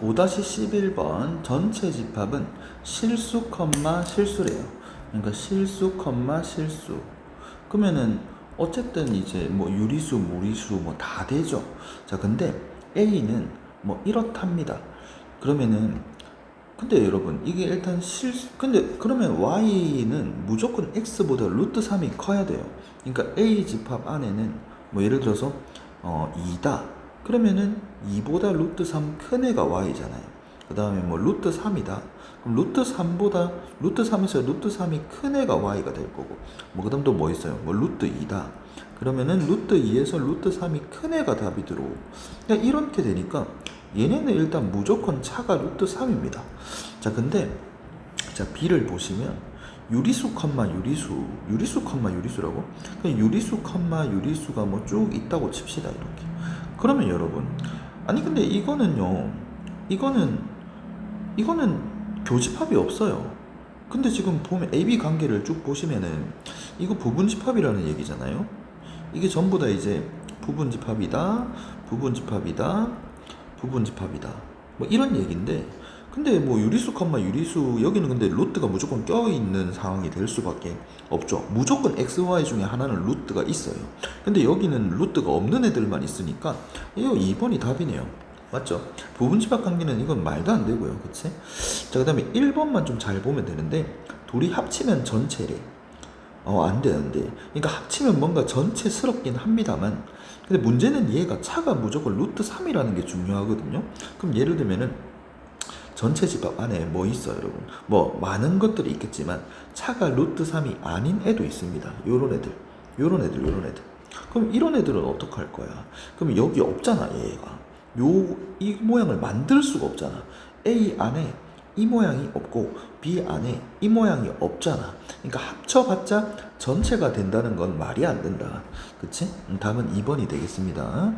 5-11번 전체 집합은 실수 컴마 실수래요. 그러니까 실수 컴마 실수. 그러면은 어쨌든 이제 뭐 유리수, 무리수 뭐 다 되죠. 자, 근데 A는 뭐 이렇답니다. 그러면은 근데 여러분 이게 일단 실수 근데 그러면 Y는 무조건 X보다 루트 3이 커야 돼요. 그러니까 A 집합 안에는 뭐 예를 들어서 어 2다. 그러면은 2보다 루트 3 큰 애가 Y잖아요. 그 다음에 뭐 루트 3이다. 그럼 루트 3보다 루트 3에서 루트 3이 큰 애가 Y가 될 거고. 뭐 그 다음 또 뭐 있어요? 뭐 루트 2다. 그러면은 루트 2에서 루트 3이 큰 애가 답이 들어오고. 그러니까 이렇게 되니까 얘네는 일단 무조건 차가 루트 3입니다. 자, 근데 자, B를 보시면 유리수 컴마 유리수, 유리수 컴마 유리수라고? 그냥 유리수 컴마 유리수가 뭐 쭉 있다고 칩시다, 이렇게. 그러면 여러분, 아니 근데 이거는요, 이거는 이거는 교집합이 없어요. 근데 지금 보면 AB 관계를 쭉 보시면은 이거 부분집합이라는 얘기잖아요. 이게 전부 다 이제 부분집합이다, 부분집합이다, 부분집합이다. 뭐 이런 얘기인데 근데 뭐 유리수 컴마 유리수 여기는 근데 루트가 무조건 껴 있는 상황이 될 수밖에 없죠. 무조건 x, y 중에 하나는 루트가 있어요. 근데 여기는 루트가 없는 애들만 있으니까 이거 2번이 답이네요. 맞죠? 부분집합 관계는 이건 말도 안 되고요. 그치? 자, 그 다음에 1번만 좀 잘 보면 되는데 둘이 합치면 전체래. 어, 안 돼. 그러니까 합치면 뭔가 전체스럽긴 합니다만 근데 문제는 얘가 차가 무조건 루트 3이라는 게 중요하거든요. 그럼 예를 들면은 전체 집합 안에 뭐 있어요, 여러분? 뭐 많은 것들이 있겠지만 차가 루트 3이 아닌 애도 있습니다. 요런 애들, 요런 애들, 요런 애들. 그럼 이런 애들은 어떡할 거야? 그럼 여기 없잖아, 얘가. 요 이 모양을 만들 수가 없잖아. A 안에 이 모양이 없고 B 안에 이 모양이 없잖아. 그러니까 합쳐봤자 전체가 된다는 건 말이 안 된다. 그치? 음, 답은 2번이 되겠습니다.